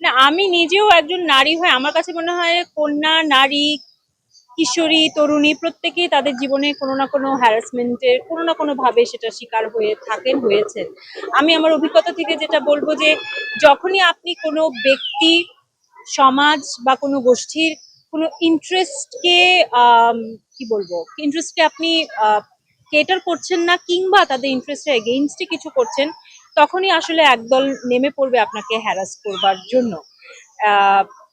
না, আমি নিজেও একজন নারী হয়ে, আমার কাছে মনে হয় কন্যা, নারী, কিশোরী, তরুণী প্রত্যেকেই তাদের জীবনে কোনো না কোনো হ্যারাসমেন্টের কোনো না কোনো ভাবে সেটা শিকার হয়ে থাকেন হয়েছেন আমি আমার অভিজ্ঞতা থেকে যেটা বলব যে, যখনই আপনি কোনো ব্যক্তি, সমাজ বা কোনো গোষ্ঠীর কোনো ইন্টারেস্টকে কি বলব ইন্টারেস্টকে আপনি কেটার করছেন না কিংবা তাদের ইন্টারেস্টের এগেইনস্টে কিছু করছেন তখনই আসলে একদল নেমে পড়বে আপনাকে হ্যারাস করবার জন্য।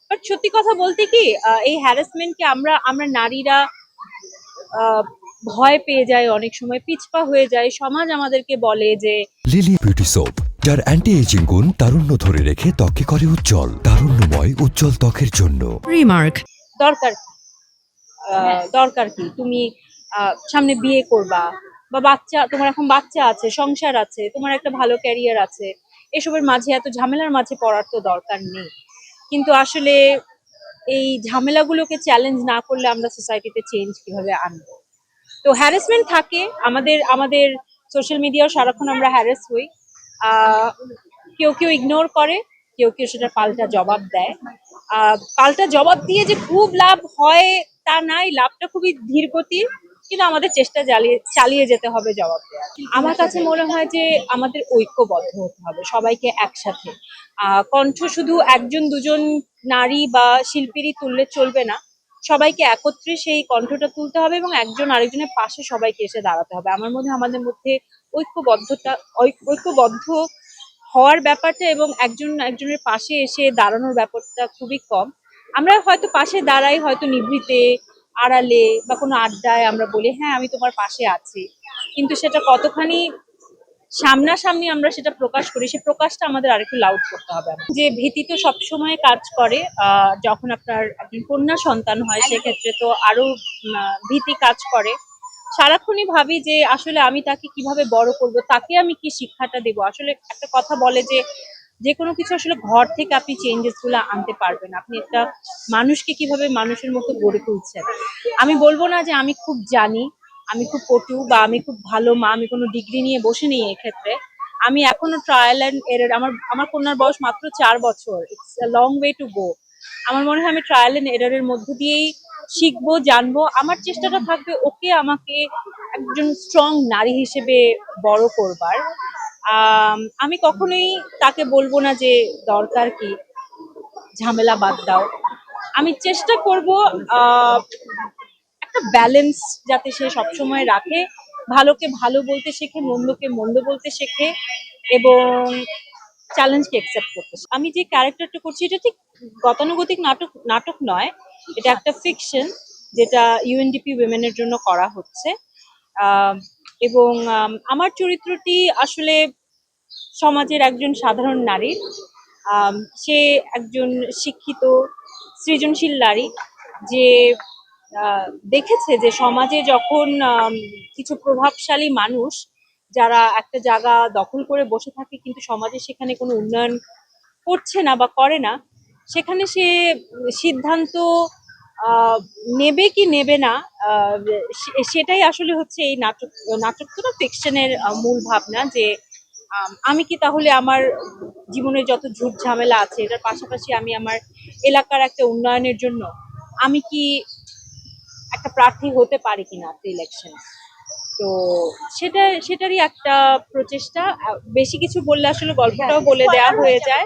বাট সত্যি কথা বলতে কি আহ, এই হ্যারাসমেন্টকে আমরা আমরা নারীরা আহ, ভয় পেয়ে যাই অনেক সময় পিছপা হয়ে যায় সমাজ আমাদেরকে বলে যে লিলি বিউটি সোপ যার অ্যান্টি এজিং গুণ তারুণ্য ধরে রেখে ত্বকে করে উজ্জ্বল তারুণ্যময় উজ্জ্বল ত্বকের জন্য। রিমার্ক দরকার আহ, দরকার কি? তুমি আহ, সামনে বিয়ে করবা বা বাচ্চা, তোমার এখন বাচ্চা আছে, সংসার আছে, তোমার একটা ভালো ক্যারিয়ার আছে, এসবের মাঝে এত ঝামেলার মাঝে পড়ার তো দরকার নেই। কিন্তু আসলে এই ঝামেলাগুলোকে চ্যালেঞ্জ না করলে আমরা সোসাইটিতে চেঞ্জ কীভাবে আনব? তো হ্যারাসমেন্ট থাকে, আমাদের আমাদের সোশ্যাল মিডিয়াও সারাক্ষণ আমরা হ্যারাস হই। কেউ কেউ ইগনোর করে, কেউ কেউ সেটা পাল্টা জবাব দেয়। পাল্টা জবাব দিয়ে যে খুব লাভ হয় তা নাই, লাভটা খুবই ধীর গতির কিন্তু আমাদের চেষ্টা চালিয়ে চালিয়ে যেতে হবে জবাব আমার কাছে মনে হয় যে আমাদের ঐক্যবদ্ধ হতে হবে, সবাইকে একসাথে। কণ্ঠ শুধু একজন, দুজন নারী বা শিল্পীরই তুললে চলবে না। সবাইকে একত্রে সেই কণ্ঠটা তুলতে হবে এবং একজন আরেকজনের পাশে সবাইকে এসে দাঁড়াতে হবে। আমার মধ্যে আমাদের মধ্যে ঐক্যবদ্ধতা ঐক্যবদ্ধ হওয়ার ব্যাপারটা এবং একজন একজনের পাশে এসে দাঁড়ানোর ব্যাপারটা খুবই কম। আমরা হয়তো পাশে দাঁড়াই, হয়তো নিভৃতে আড়ালে বা কোনো আড্ডায় আমরা বলি হ্যাঁ আমি তোমার পাশে আছি। কিন্তু সেটা কতখানি সামনাসামনি আমরা সেটা প্রকাশ করি সে প্রকাশটা আমাদের আরেকটু লাউড করতে হবে যে ভীতি তো সবসময় কাজ করে আহ, যখন আপনার একজন কন্যা সন্তান হয় সেক্ষেত্রে তো আরও উম, আহ, ভীতি কাজ করে। সারাক্ষণই ভাবি যে আসলে আমি তাকে কীভাবে বড় করব তাকে আমি কি শিক্ষাটা দেব? আসলে একটা কথা বলে যে যে কোনো কিছু আসলে ঘর থেকে আপনি চেঞ্জেসগুলো আনতে পারবেন। আপনি একটা মানুষকে কীভাবে মানুষের মতো গড়ে তুলছেন। আমি বলব না যে আমি খুব জানি, আমি খুব পটু বা আমি খুব ভালো মা, আমি কোনো ডিগ্রি নিয়ে বসে নেই এক্ষেত্রে। আমি এখনও ট্রায়াল অ্যান্ড এরর আমার আমার কন্যার বয়স মাত্র চার বছর। It's long way to go আমার মনে হয় আমি ট্রায়াল অ্যান্ড এররের মধ্য দিয়েই শিখব, জানব। আমার চেষ্টাটা থাকবে ওকে আমাকে একজন স্ট্রং নারী হিসেবে বড় করবার। আম, কখনোই তাকে বলব না যে দরকার কি ঝামেলা বাদ দাও। আমি চেষ্টা করব একটা ব্যালেন্স যাতে সে সবসময় রাখে ভালোকে ভালো বলতে শেখে মন্দকে মন্দ বলতে শেখে এবং চ্যালেঞ্জকে অ্যাকসেপ্ট করতে আমি যে ক্যারেক্টারটা করছি এটা ঠিক গতানুগতিক নাটক নাটক নয় এটা একটা ফিকশন যেটা ইউএনডিপি উইমেনের জন্য করা হচ্ছে। এবং আমার চরিত্রটি আসলে সমাজের একজন সাধারণ নারী। আম, সে একজন শিক্ষিত সৃজনশীল নারী যে দেখেছে যে সমাজে যখন কিছু প্রভাবশালী মানুষ যারা একটা জায়গা দখল করে বসে থাকে কিন্তু সমাজে সেখানে কোনো উন্নয়ন করছে না বা করে না সেখানে সে সিদ্ধান্ত নেবে কি নেবে না সেটাই আসলে হচ্ছে এই নাটক নাটক তো না ফিকশনের মূল ভাবনা যে আম, কি তাহলে আমার জীবনের যত ঝুট ঝামেলা আছে এটার পাশাপাশি আমি আমার এলাকার একটা উন্নয়নের জন্য আমি কি একটা প্রার্থী হতে পারি কিনা একটা ইলেকশন তো সেটা সেটারই একটা প্রচেষ্টা। বেশি কিছু বললে আসলে গল্পটাও বলে দেওয়া হয়ে যায়।